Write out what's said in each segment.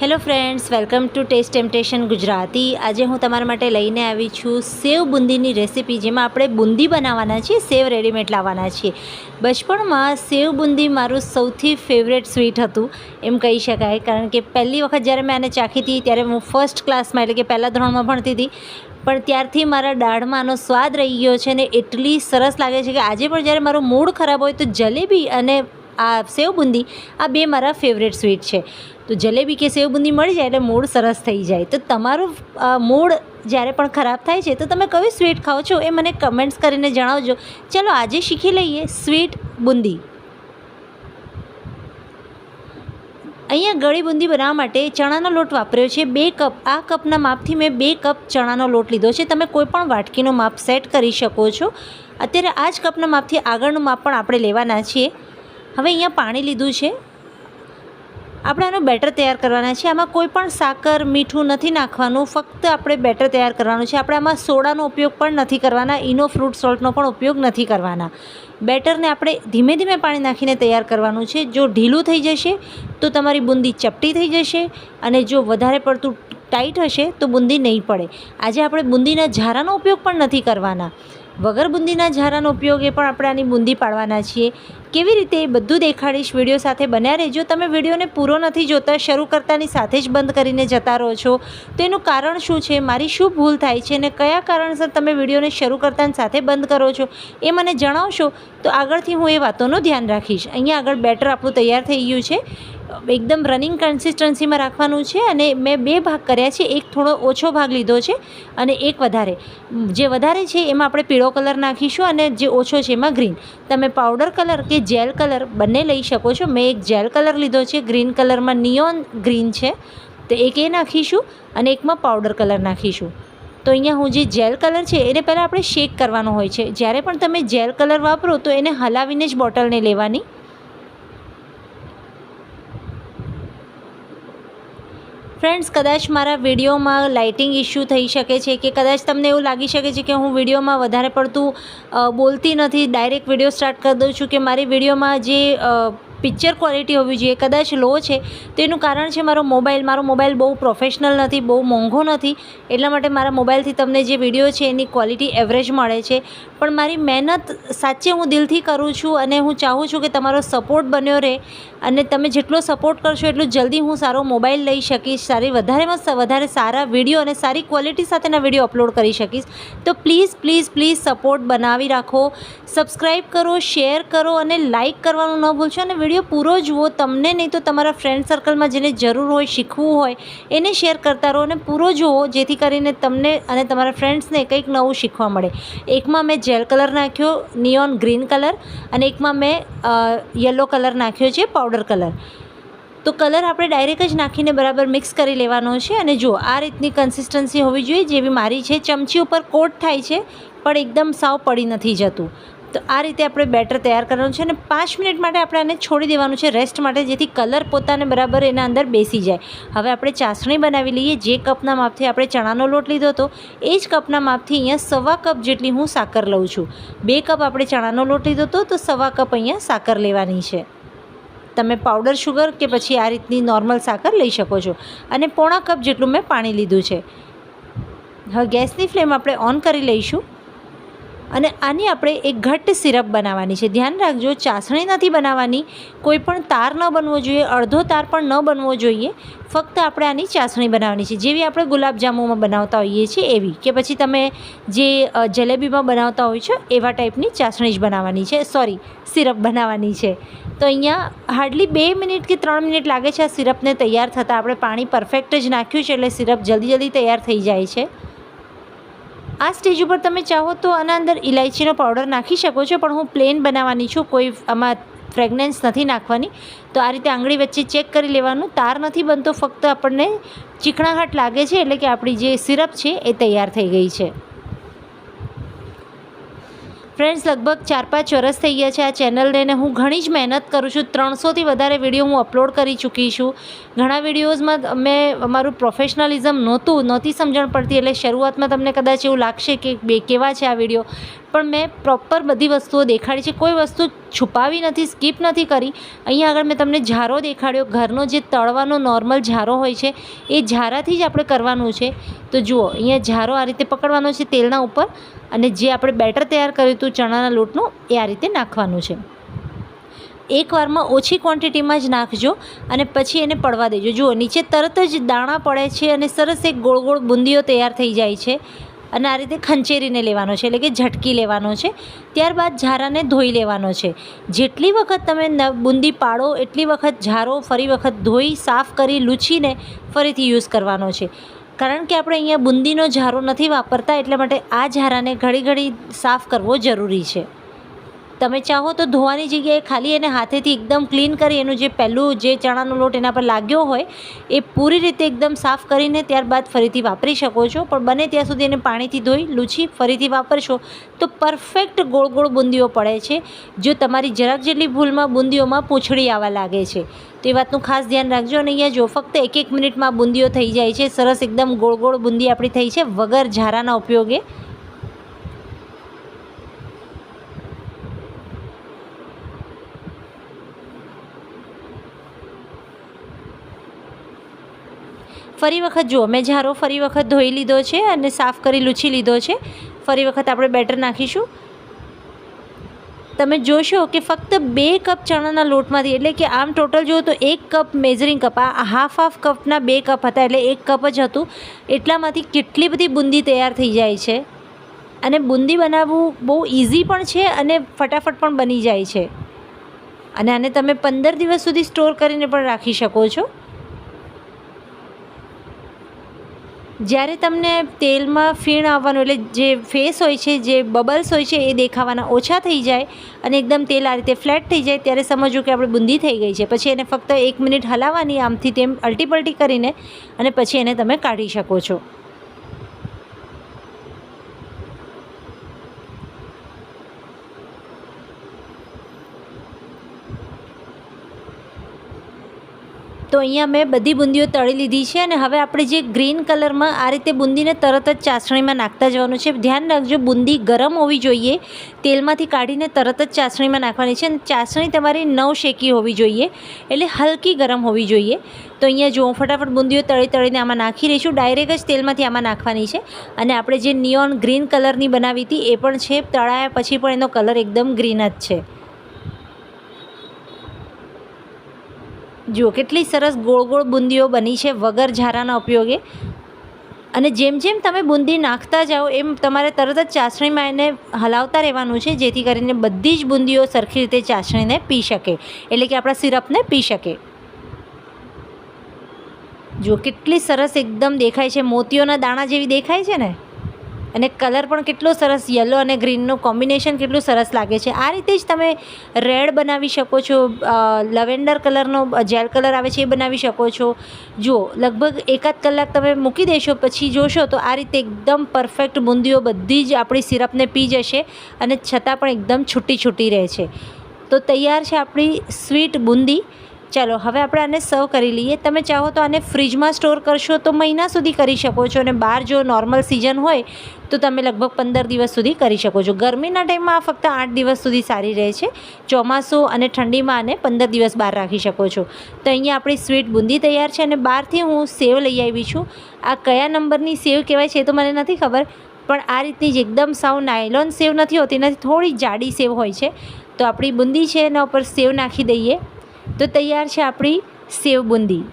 Hello friends, welcome to test temptation Gujarati. આજે હું તમારા માટે લઈને આવી છું સેવ બુંદીની રેસીપી, જેમાં આપણે બુંદી બનાવવાના છીએ, સેવ રેડીમેડ લાવવાના છીએ. બચપણમાં સેવ બુંદી મારું સૌથી ફેવરેટ સ્વીટ હતું, એમ કહી શકાય. કારણ કે પહેલી વખત જ્યારે મેં આને ચાખી હતી, ત્યારે હું ફર્સ્ટ ક્લાસમાં એટલે કે પહેલાં ધોરણમાં ભણતી હતી. પણ ત્યારથી મારા દાઢમાં આનો સ્વાદ રહી ગયો છે ને એટલી સરસ લાગે છે કે આજે પણ જ્યારે મારું મૂડ ખરાબ હોય તો જલેબી અને આ સેવ બુંદી આ બે મારા ફેવરેટ સ્વીટ છે. તો જલેબી કે સેવ બુંદી મળી જાય એટલે મૂડ સરસ થઈ જાય. તો તમારું મૂડ જ્યારે પણ ખરાબ થાય છે, તો તમે કયું સ્વીટ ખાઓ છો એ મને કમેન્ટ્સ કરીને જણાવજો. ચલો, આજે શીખી લઈએ સ્વીટ બુંદી. અહીંયા ગળી બુંદી બનાવવા માટે ચણાનો લોટ વાપર્યો છે. બે કપ, આ કપના માપથી મેં બે કપ ચણાનો લોટ લીધો છે. તમે કોઈપણ વાટકીનું માપ સેટ કરી શકો છો. અત્યારે આ જ કપના માપથી આગળનું માપ પણ આપણે લેવાના છીએ. હવે અહીંયા પાણી લીધું છે. આપણે આનો બેટર તૈયાર કરવાના છે આમાં કોઈ પણ સાકર, મીઠું નથી નાખવાનું. ફક્ત આપણે બેટર તૈયાર કરવાનું છે. આપણે આમાં સોડાનો ઉપયોગ પણ નથી કરવાના. ઈનો ફ્રૂટ સોલ્ટનો પણ ઉપયોગ નથી કરવાના. બેટરને આપણે ધીમે ધીમે પાણી નાખીને તૈયાર કરવાનું છે. જો ઢીલું થઈ જશે, તો તમારી બુંદી ચપટી થઈ જશે અને જો વધારે પડતું ટાઈટ હશે, તો બુંદી નહીં પડે. આજે આપણે બુંદીના ઝારાનો ઉપયોગ પણ નથી કરવાના. વગર બુંદીના ઝારાનો ઉપયોગ એ પણ આપણે આની બુંદી પાડવાના છીએ. કેવી રીતે એ બધું દેખાડીશ? વીડિયો સાથે બન્યા રહેજો. તમે વિડીયોને પૂરો નથી જોતા, શરૂ કરતાની સાથે જ બંધ કરીને જતા રહો છો. તો એનું કારણ શું છે? મારી શું ભૂલ થાય છે અને કયા કારણસર તમે વિડીયોને શરૂ કરતાની સાથે બંધ કરો છો? એ મને જણાવશો? તો આગળથી હું એ વાતોનું ધ્યાન રાખીશ. અહીંયા આગળ બેટર આપણું તૈયાર થઈ ગયું છે. એકદમ રનિંગ કન્સિસ્ટન્સીમાં રાખવાનું છે અને મેં બે ભાગ કર્યા છે. એક થોડો ઓછો ભાગ લીધો છે અને એક વધારે. જે વધારે છે એમાં આપણે પીળો કલર નાખીશું અને જે ઓછો છે એમાં ગ્રીન તમે પાવડર કલર કે જેલ કલર બંને લઈ શકો છો. મેં એક જેલ કલર લીધો છે. ગ્રીન કલરમાં નિયોન ગ્રીન છે. તો એક એ નાખીશું અને એકમાં પાવડર કલર નાખીશું. તો અહીંયા હું જે જેલ કલર છે એને પહેલાં આપણે શેક કરવાનો હોય છે. જ્યારે પણ તમે જેલ કલર વાપરો તો એને હલાવીને જ બોટલને લેવાની. ફ્રેન્ડ્સ કદાચ મારા વિડીયોમાં લાઇટિંગ ઇશ્યુ થઈ શકે છે કે કદાચ તમને એવું લાગી શકે છે કે હું વિડીયોમાં વધારે પડતું બોલતી નથી ડાયરેક્ટ વીડિયો સ્ટાર્ટ કરી દઉં છું કે મારી વિડીયોમાં જે પિક્ચર ક્વોલિટી હોવી જોઈએ, કદાચ લો છે. તેનું કારણ છે મારો મોબાઈલ. મારો મોબાઈલ બહુ પ્રોફેશનલ નથી, બહુ મોંઘો નથી. એટલા માટે મારા મોબાઈલથી તમને જે વીડિયો છે એની ક્વોલિટી એવરેજ મળે છે. પણ મારી મહેનત સાચે હું દિલથી કરું છું અને હું ચાહું છું કે તમારો સપોર્ટ બન્યો રહે અને તમે જેટલો સપોર્ટ કરશો એટલું જલ્દી હું સારો મોબાઈલ લઈ શકીશ, સારી વધારેમાં વધારે સારા વીડિયો અને સારી ક્વોલિટી સાથેના વીડિયો અપલોડ કરી શકીશ. તો પ્લીઝ પ્લીઝ પ્લીઝ સપોર્ટ બનાવી રાખો. સબસ્ક્રાઈબ કરો, શેર કરો અને લાઇક કરવાનું ન ભૂલશો અને વીડિયો પૂરો જુઓ, તમને નહીં તો તમારા ફ્રેન્ડ સર્કલમાં જેને જરૂર હોય, શીખવું હોય, એને શેર કરતા રહો અને પૂરો જુઓ, જેથી કરીને તમને અને તમારા ફ્રેન્ડ્સને કંઈક નવું શીખવા મળે. એકમાં મેં જેલ કલર નાખ્યો નિયોન ગ્રીન કલર અને એકમાં મેં યલો કલર નાખ્યો છે પાવડર કલર તો કલર આપણે ડાયરેક્ટ જ નાખીને બરાબર મિક્સ કરી લેવાનો છે, અને જુઓ, આ રીતની કન્સિસ્ટન્સી હોવી જોઈએ, જેવી મારી છે, ચમચી ઉપર કોટ થાય છે, પણ એકદમ સાવ પડી નથી જતું. તો આ રીતે આપણે બેટર તૈયાર કરવાનું છે અને પાંચ મિનિટ માટે આપણે આને છોડી દેવાનું છે રેસ્ટ માટે, જેથી કલર પોતાને બરાબર એના અંદર બેસી જાય. હવે આપણે ચાસણી બનાવી લઈએ. જે કપના માપથી આપણે ચણાનો લોટ લીધો હતો, એ જ કપના માપથી અહીંયા સવા કપ જેટલી હું સાકર લઉં છું. બે કપ આપણે ચણાનો લોટ લીધો હતો, તો સવા કપ અહીંયા સાકર લેવાની છે. તમે પાવડર શુગર કે પછી આ રીતની નોર્મલ સાકર લઈ શકો છો. અને પોણા કપ જેટલું મેં પાણી લીધું છે. હવે ગેસની ફ્લેમ આપણે ઓન કરી લઈશું. અને આની આપણે એક ઘટ્ટ સિરપ બનાવવાની છે. ધ્યાન રાખજો, ચાસણી નથી બનાવવાની. કોઈ પણ તાર ન બનવો જોઈએ, અડધો તાર પણ ન બનવો જોઈએ. ફક્ત આપણે આની ચાસણી બનાવવાની છે. જેવી આપણે ગુલાબજાંબુમાં બનાવતા હોઈએ છીએ, એવી. કે પછી તમે જે જલેબીમાં બનાવતા હોય છો, એવા ટાઈપની ચાસણી જ બનાવવાની છે. સોરી, સિરપ બનાવવાની છે. તો અહીંયા હાર્ડલી બે મિનિટ કે ત્રણ મિનિટ લાગે છે આ સિરપને તૈયાર થતાં. આપણે પાણી પરફેક્ટ જ નાખ્યું છે એટલે સિરપ જલ્દી જલ્દી તૈયાર થઈ જાય છે. આ સ્ટેજ ઉપર તમે ચાહો તો આના અંદર ઇલાયચીનો પાવડર નાખી શકો છો, પણ હું પ્લેન બનાવવાની છું, કોઈ આમાં ફ્રેગનેન્સ નથી નાખવાની. તો આ રીતે આંગળી વચ્ચે ચેક કરી લેવાનું. તાર નથી બનતો, ફક્ત આપણને ચીકણાઘાટ લાગે છે, એટલે કે આપણી જે સિરપ છે એ તૈયાર થઈ ગઈ છે. ફ્રેન્ડ્સ લગભગ ચાર પાંચ વર્ષ થઈ ગયા છે આ ચેનલને લઈને હું ઘણી જ મહેનત કરું છું. ત્રણસોથી વધારે વીડિયો હું અપલોડ કરી ચૂકી છું. ઘણા વિડીયોઝમાં મેં મારું પ્રોફેશનલિઝમ નહોતું, નહોતી સમજણ પડતી, એટલે શરૂઆતમાં તમને કદાચ એવું લાગશે કે બે, કેવા છે આ વીડિયો પણ મેં પ્રોપર બધી વસ્તુઓ દેખાડી છે. કોઈ વસ્તુ છુપાવી નથી, સ્કીપ નથી કરી. અહીંયા આગળ મેં તમને ઝારો દેખાડ્યો. ઘરનો જે તળવાનો નોર્મલ ઝારો હોય છે, એ ઝારાથી જ આપણે કરવાનું છે. તો જુઓ, અહીંયા ઝારો આ રીતે પકડવાનો છે તેલના ઉપર અને જે આપણે બેટર તૈયાર કર્યું હતું ચણાના લોટનું, એ આ રીતે નાખવાનું છે. એકવારમાં ઓછી ક્વોન્ટિટીમાં જ નાખજો અને પછી એને પડવા દેજો. જુઓ, નીચે તરત જ દાણા પડે છે અને સરસ એક ગોળ ગોળ બુંદીઓ તૈયાર થઈ જાય છે. અને આ રીતે ખંચેરીને લેવાનો છે, એટલે કે ઝટકી લેવાનો છે. ત્યારબાદ ઝારાને ધોઈ લેવાનો છે. જેટલી વખત તમે બુંદી પાડો, એટલી વખત ઝારો ફરી વખત ધોઈ, સાફ કરી, લૂછીને ફરીથી યુઝ કરવાનો છે. કારણ કે આપણે અહીંયા બુંદીનો ઝારો નથી વાપરતા, એટલા માટે આ ઝારાને ઘડી ઘડી સાફ કરવો જરૂરી છે. તમે ચાહો તો ધોવાની જગ્યાએ ખાલી એને હાથેથી એકદમ ક્લીન કરી એનું જે પહેલું જે ચણાનો લોટ એના પર લાગ્યો હોય, એ પૂરી રીતે એકદમ સાફ કરીને ત્યારબાદ ફરીથી વાપરી શકો છો. પણ બને ત્યાં સુધી એને પાણીથી ધોઈ, લૂછી, ફરીથી વાપરશો તો પરફેક્ટ ગોળ ગોળ બુંદીઓ પડે છે, જો તમારી જરાક જેટલી ભૂલમાં બુંદીઓમાં પૂંછડી આવવા લાગે છે. તો એ વાતનું ખાસ ધ્યાન રાખજો અને અહીંયા જો ફક્ત એક એક મિનિટમાં બુંદીઓ થઈ જાય છે, સરસ એકદમ ગોળ ગોળ બુંદી આપણી થઈ છે વગર ઝારાના ઉપયોગે. ફરી વખત જુઓ, મેં ઝારો ફરી વખત ધોઈ લીધો છે અને સાફ કરી લૂછી લીધો છે. ફરી વખત આપણે બેટર નાખીશું. તમે જોશો કે ફક્ત બે કપ ચણાના લોટમાંથી, એટલે કે આમ ટોટલ જુઓ તો એક કપ મેઝરિંગ કપ આ હાફ હાફ કપના બે કપ હતા, એટલે એક કપ જ હતું. એટલામાંથી કેટલી બધી બુંદી તૈયાર થઈ જાય છે? અને બુંદી બનાવવું બહુ ઇઝી પણ છે અને ફટાફટ પણ બની જાય છે. અને આને તમે પંદર દિવસ સુધી સ્ટોર કરીને પણ રાખી શકો છો. જ્યારે તમને તેલમાં ફીણ આવવાનું એટલે જે ફેસ હોય છે, જે બબલ્સ હોય છે, એ દેખાવાના ઓછા થઈ જાય અને એકદમ તેલ આ રીતે ફ્લેટ થઈ જાય, ત્યારે સમજવું કે આપણે બુંદી થઈ ગઈ છે. પછી એને ફક્ત એક મિનિટ હલાવવાની, આમથી તેમ અલટીપલટી કરીને અને પછી એને તમે કાઢી શકો છો. તો અહીંયા મેં બધી બુંદીઓ તળી લીધી છે અને હવે આપણે જે ગ્રીન કલરમાં આ રીતે બુંદીને તરત જ ચાસણીમાં નાખતા જવાનું છે. ધ્યાન રાખજો, બુંદી ગરમ હોવી જોઈએ, તેલમાંથી કાઢીને તરત જ ચાસણીમાં નાખવાની છે અને ચાસણી તમારી નવ શેકી હોવી જોઈએ, એટલે હલકી ગરમ હોવી જોઈએ. તો અહીંયા જો ફટાફટ બુંદીઓ તળી તળીને આમાં નાખી રહીશું ડાયરેક્ટ જ તેલમાંથી આમાં નાખવાની છે અને આપણે જે નિયોન ગ્રીન કલરની બનાવી હતી એ પણ છે, તળાયા પછી પણ એનો કલર એકદમ ગ્રીન જ છે. જુઓ, કેટલી સરસ ગોળ ગોળ બુંદીઓ બની છે વગર ઝારાના ઉપયોગે. અને જેમ જેમ તમે બુંદી નાખતા જાઓ, એમ તમારે તરત જ ચાસણીમાં એને હલાવતા રહેવાનું છે, જેથી કરીને બધી જ બુંદીઓ સરખી રીતે ચાસણીને પી શકે. એટલે કે આપણા સિરપને પી શકે. જુઓ, કેટલી સરસ એકદમ દેખાય છે. મોતીઓના દાણા જેવી દેખાય છે ને? અને કલર પણ કેટલો સરસ યલો અને ગ્રીનનું કોમ્બિનેશન કેટલું સરસ લાગે છે. આ રીતે જ તમે રેડ બનાવી શકો છો લવેન્ડર કલરનો જેલ કલર આવે છે એ બનાવી શકો છો. જુઓ, લગભગ એકાદ કલાક તમે મૂકી દેશો, પછી જોશો તો આ રીતે એકદમ પરફેક્ટ બુંદીઓ બધી જ આપણી સિરપને પી જશે અને છતાં પણ એકદમ છૂટી છૂટી રહે છે. તો તૈયાર છે આપણી સ્વીટ બુંદી. ચાલો, હવે આપણે આને સર્વ કરી લઈએ. તમે ચાહો તો આને ફ્રીજમાં સ્ટોર કરશો તો મહિના સુધી કરી શકો છો અને બહાર જો નોર્મલ સિઝન હોય તો તમે લગભગ પંદર દિવસ સુધી કરી શકો છો. ગરમીના ટાઈમમાં આ ફક્ત આઠ દિવસ સુધી સારી રહે છે. ચોમાસું અને ઠંડીમાં આને પંદર દિવસ બહાર રાખી શકો છો. તો અહીંયા આપણી સ્વીટ બુંદી તૈયાર છે અને બહારથી હું સેવ લઈ આવી છું. આ કયા નંબરની સેવ કહેવાય છે એ તો મને નથી ખબર, પણ આ રીતની જ એકદમ સાવ નાયલોન સેવ નથી હોતી, એનાથી થોડી જાડી સેવ હોય છે. તો આપણી બુંદી છે, એના ઉપર સેવ નાખી દઈએ. તો તૈયાર છે આપણી સેવ બુંદી.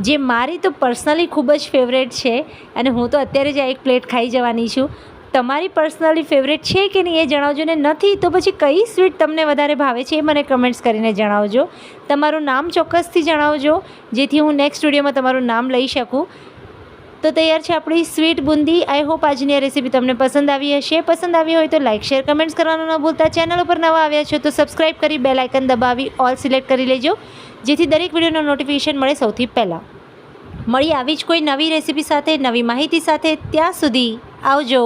જે મારી તો પર્સનલી ખૂબ જ ફેવરેટ છે અને હું તો અત્યારે જ આ એક પ્લેટ ખાઈ જવાની છું. તમારી પર્સનલી ફેવરેટ છે કે નહીં એ જણાવજો ને નથી તો પછી કઈ સ્વીટ તમને વધારે ભાવે છે એ મને કમેન્ટ્સ કરીને જણાવજો. તમારું નામ ચોક્કસથી જણાવજો, જેથી હું નેક્સ્ટ સ્ટુડિયોમાં તમારું નામ લઈ શકું. તો તૈયાર છે આપણી સ્વીટ બુંદી. આઈ હોપ આજની આ રેસીપી તમને પસંદ આવી હશે. પસંદ આવી હોય તો લાઇક શેર કમેન્ટ્સ કરવાનું ન ભૂલતા. ચેનલ ઉપર નવા આવ્યા છો તો સબસ્ક્રાઈબ કરી બેલ આઇકન દબાવી ઓલ સિલેક્ટ કરી લેજો. જેથી દરેક વિડીયોનો નોટિફિકેશન મળે સૌથી પહેલાં. મળી આવી જ કોઈ નવી રેસીપી સાથે, નવી માહિતી સાથે. ત્યાં સુધી આવજો.